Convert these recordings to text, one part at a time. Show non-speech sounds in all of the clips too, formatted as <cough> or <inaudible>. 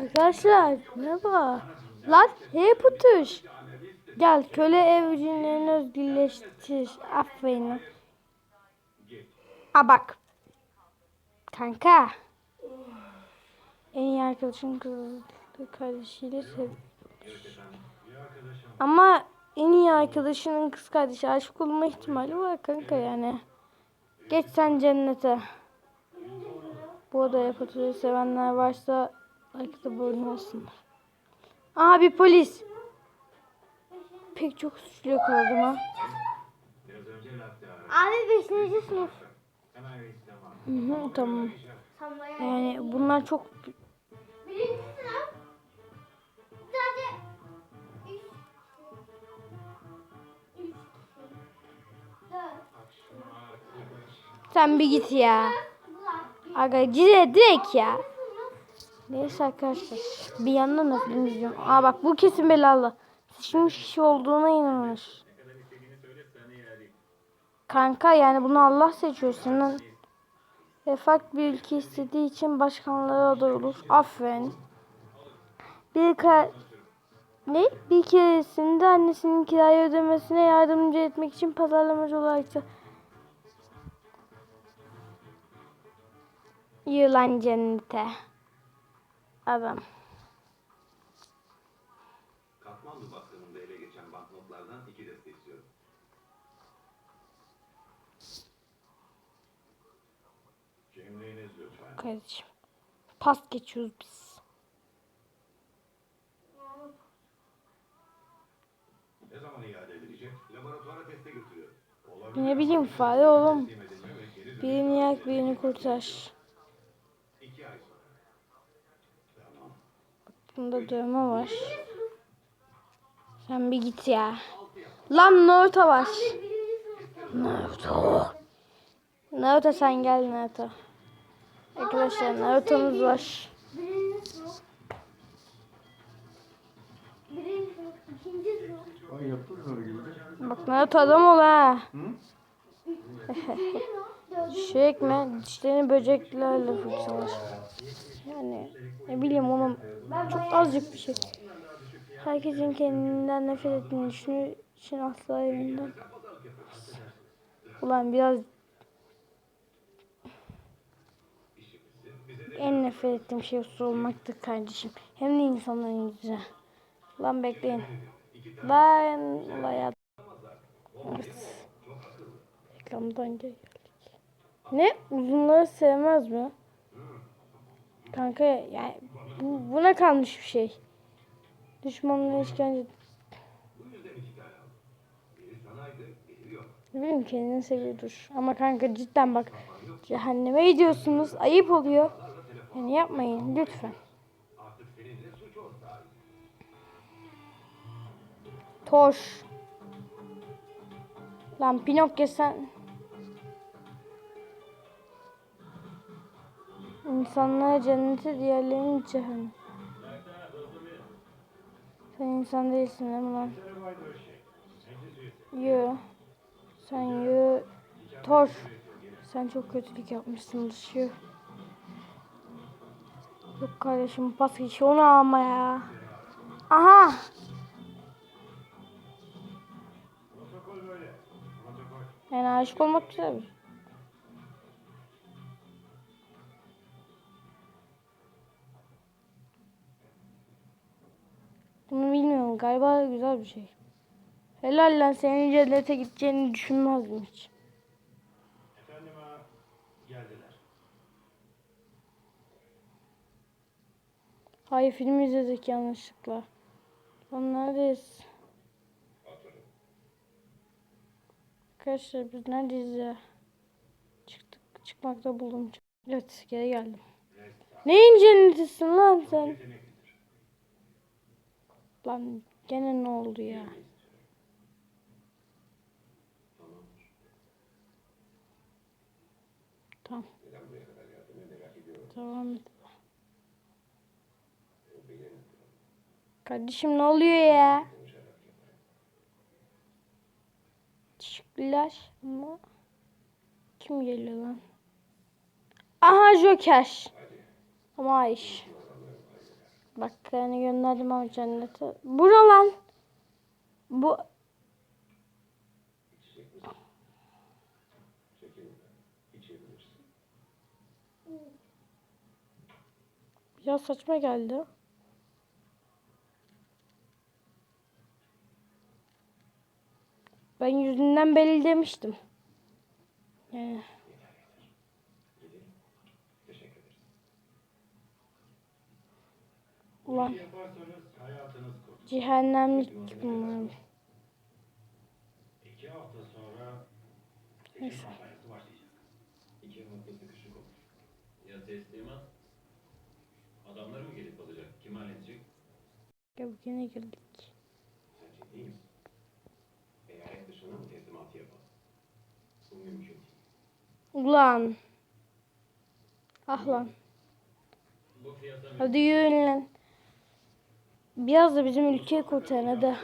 Arkadaşlar merhaba. Lan hey putuş. Gel köle evcillerini özgürleştir. Aferin. A bak. Kanka. En iyi arkadaşın kızı kardeşiyle sev. Ama en iyi arkadaşının kız kardeşi aşık olma ihtimali var kanka yani. Geç sen cennete. Bu odaya faturayı sevenler varsa arkada boyun olsunlar. Aa bir polis. Pek çok suçlu yakaladım ha. Abi 5. sınıf. Hı hı, tamam. Yani bunlar çok sen bir git ya. Aga dire direkt ya. Neyse arkadaşlar. Bir yandan da film izliyorum. Aa bak bu kesin belalı. Seçilmiş kişi olduğuna inanılır. Kanka yani bunu Allah seçiyor. Senin refak bir ülke istediği için başkanlığa aday olur. Aferin. Bir ka ne? Bir keresinde annesinin kirayı ödemesine yardımcı etmek için pazarlamacı olarak Yılan cennete. Adam. Katmandu baskınında ele geçen banknotlardan iki deste istiyorum. Kimliğiniz lütfen. Kardeşim. Pas geçiyoruz biz. Ne zaman iade edilecek? Laboratuvara teste götürüyorum. Olabilir. Ne bileyim fare oğlum. Birini yak birini kurtar. iki ay sonra. Tamam. Bunda dövme var. Sen bir git ya. Lan Naruto var. Naruto. Naruto sen gel Naruto. Arkadaşlar Naruto'muz var. Bak Naruto adam ol ha. Şey ekme dişlerini böceklerle fırçalar. Yani ne bileyim onun çok azıcık bir şey. Herkesin kendinden nefret ettiğini düşünür için asla evinden. Ulan biraz en nefret ettiğim şey uslu olmaktır kardeşim. Hem de insanların yüzüne. Lan bekleyin. Lan ulan ya. Evet. Reklamdan gel. Ne? Uzunları sevmez mi? Kanka yani bu, buna kalmış bir şey. Düşmanlara işkence... Bileyim kendini seviyordur. Ama kanka cidden bak cehenneme gidiyorsunuz. Ayıp oluyor. Yani yapmayın lütfen. Toş. Lan Pinokyo sen... İnsanlara cenneti, diğerlerinin cehennem. Sen insan değilsin değil mi lan? Yo. Sen yo. Thor. Sen çok kötülük yapmışsın dışı. Yok kardeşim pas geç onu alma ya. Aha. Yani aşık olmak güzel bir şey. Galiba güzel bir şey. Helal lan senin cennete gideceğini düşünmezdim hiç. Efendim ha, geldiler. Hayır film izledik yanlışlıkla. Lan neredeyiz? Arkadaşlar biz neredeyiz ya? Çıktık, çıkmakta buldum. Evet geri geldim. Neyin cennetisin lan sen? Lan gene ne oldu ya? Tamam. Tamam. Kardeşim ne oluyor ya? Teşekkürler ama kim geliyor lan? Aha Joker. Ama iş. Bak yani gönderdim ama cennete. Bura lan. Bu ya saçma geldi. Ben yüzünden belli demiştim. Yani Gidelim. Teşekkür ederiz. Ulan cehennemlik bunlar. İki hafta sonra başlayacak. İki hafta sıkışık olur. Ya teslimat? Adamlar mı gelip alacak? Kim halledecek? Ya yine girdik. Sen ciddi misin? Eyalet dışına mı teslimatı yapalım? Bu mümkün değil. Ulan. Ah lan. Hadi yürüyün lan. Biraz da bizim ülkeyi kurtarın hadi.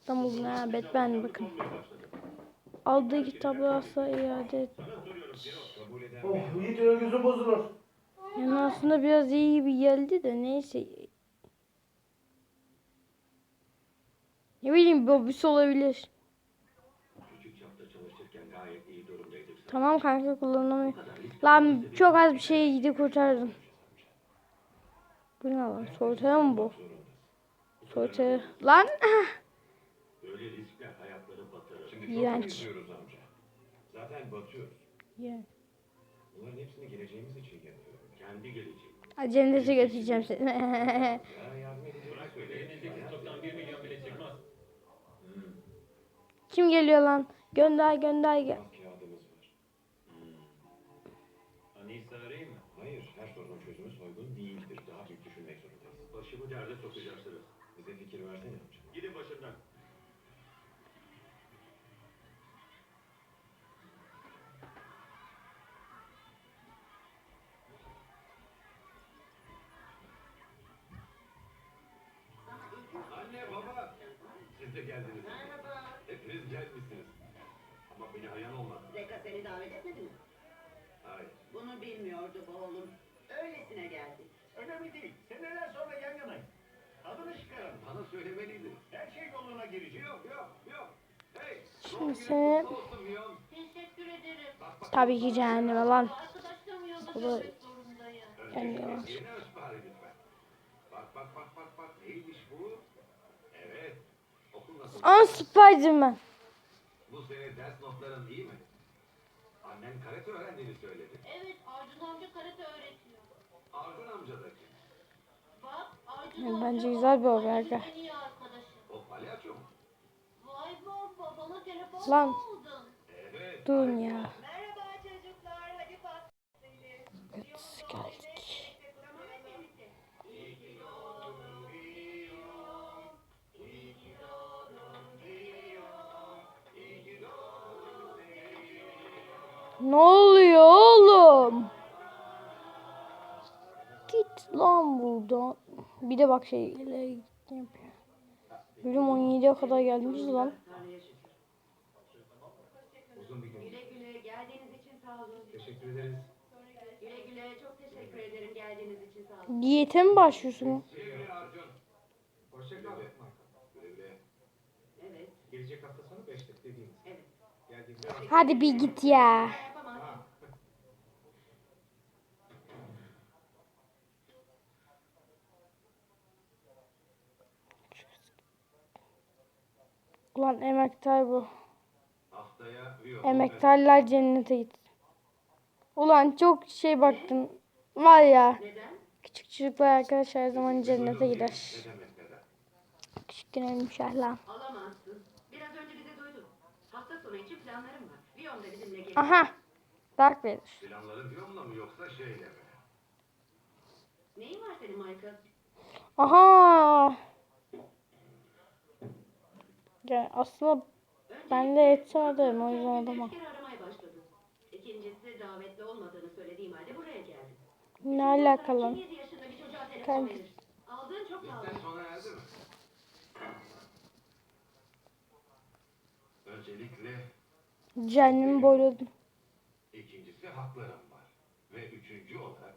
İstanbul'un ha Batman bakın. Aldığı kitapları asla iade et. Oh Yiğit gözüm bozulur. Yani aslında biraz iyi gibi geldi de neyse. Ne bileyim olabilir. Gayet iyi durumdaydık. Tamam kanka kullanamıyorum. Lan çok az bir şey yedi kurtardım. Bu ne lan? Soytarı mı bu? Soytarı. Lan! Böyle riskler hayatları batırır. Şimdi İğrenç. çok üzüyoruz amca. Zaten batıyoruz. Ya. Bunların hepsini geleceğimiz için yapıyorum. Kendi geleceğim. Cennete götüreceğim seni. <laughs> Ya yardım edeceğim. Söyle. Elinizdeki stoktan 1 milyon bile çıkmaz. Kim geliyor lan? Gönder gönder gel. Az kağıdımız var. Anisa arayayım mı? Hayır, her sorunun çözümü soygun değildir. Daha büyük düşünmek zorundayız. Başımı derde sokacaksınız. Bize fikir versene amca. Gidin başımdan. Anne, baba. Siz de geldiniz. Merhaba. Hepiniz gelmişsiniz. Ama beni arayan olmadı. Zeka seni davet etmedi mi? Hayır. Bunu bilmiyordu bu oğlum. Öylesine geldi. Önemli değil. Seneler sonra yan yanayız. Bana söylemeliydin. Her şey yoluna. Yok yok yok. Hey. Şimdi tabii ki cehenneme lan. Zorundayım. Yani Önce yavaş. yeni ölç bari lütfen. Bak bak bak bak bak. Neymiş bu? Evet. Okul nasıl? Aa Spiderman. Bu sene ders notların iyi mi? Annen karate öğrendiğini söyledi. Evet, Arjun amca karate öğretiyor. Arjun amca da kim? Bak, Arjun Yani amca bence güzel bir telefon Lan. Durun ya. Evet geldik. Ne oluyor oğlum? Git lan buradan. Bir de bak şey yapıyor. Bölüm 17'ye kadar gelmişiz lan. Uzun bir gün. Güle güle geldiğiniz için sağ olun. Teşekkür ederiz. Güle güle çok teşekkür ederim geldiğiniz için sağ olun. Diyete mi başlıyorsun? Güle güle Arjun. Hoşça kal. Güle güle. Evet, Gelecek hafta sonu 5'te dediğimiz. evet. Hadi bir git ya. Ulan emektar bu. Emektarlar cennete git. Ulan çok şey baktın. Var ya. Neden? Küçük çocuklar arkadaş her zaman cennete gider. Küçükken ölmüşler lan. Alamazsın. Biraz önce bize duydun. Hafta sonu için planlarım var. Lyon da bizimle gelecek. Aha. Dark Vader. Planların mı yoksa şeyle mi? Neyin var senin Michael? Aha. Ya aslında ben de yetişemedim o yüzden adama. Üç kere aramaya başladı. İkincisi davetli olmadığını söylediğim halde buraya geldi. Ne alakalı? 17 yaşında bir çocuğa telefon Kanka. Aldığın çok pahalı. Öncelikle Cehennemi boyladım. ikincisi haklarım var. Ve üçüncü olarak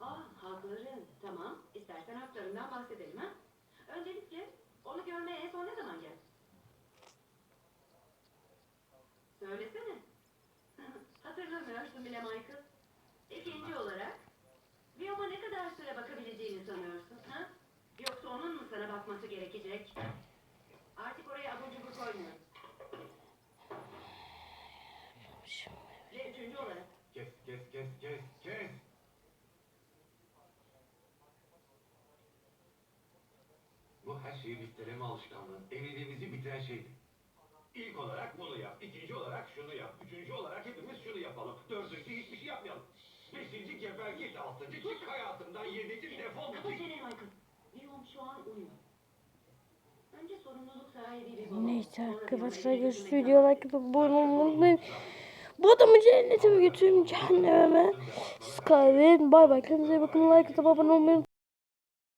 Ah Hakları. Tamam. İstersen haklarından bahsedelim ha. Öncelikle onu görmeye en son ne zaman geldin? Söylesene. <laughs> Hatırlamıyorsun bile Michael. İkinci olarak Biyoma ne kadar süre bakabileceğini sanıyorsun ha? Yoksa onun mu sana bakması gerekecek? Listeleme alışkanlığı. Evliliğimizi bitiren şeydi. İlk olarak bunu yap. ikinci olarak şunu yap. Üçüncü olarak hepimiz şunu yapalım. Dördüncü hiçbir şey yapmayalım. Beşinci geber git. Altıncı çık hayatımdan. Yedinci defol Kapa git. çeneni Michael. Biyom şu an uyuyor. Önce sorumluluk sahibi. Neyse sonra arkadaşlar Biyom'a görüşürüz. like atıp abone olmayı unutmayın. Bu adamı cennete mi götüreyim cehenneme mi? Siz kaybedin. Bay bay. Kendinize iyi bakın. Like atıp abone olmayı unutmayın.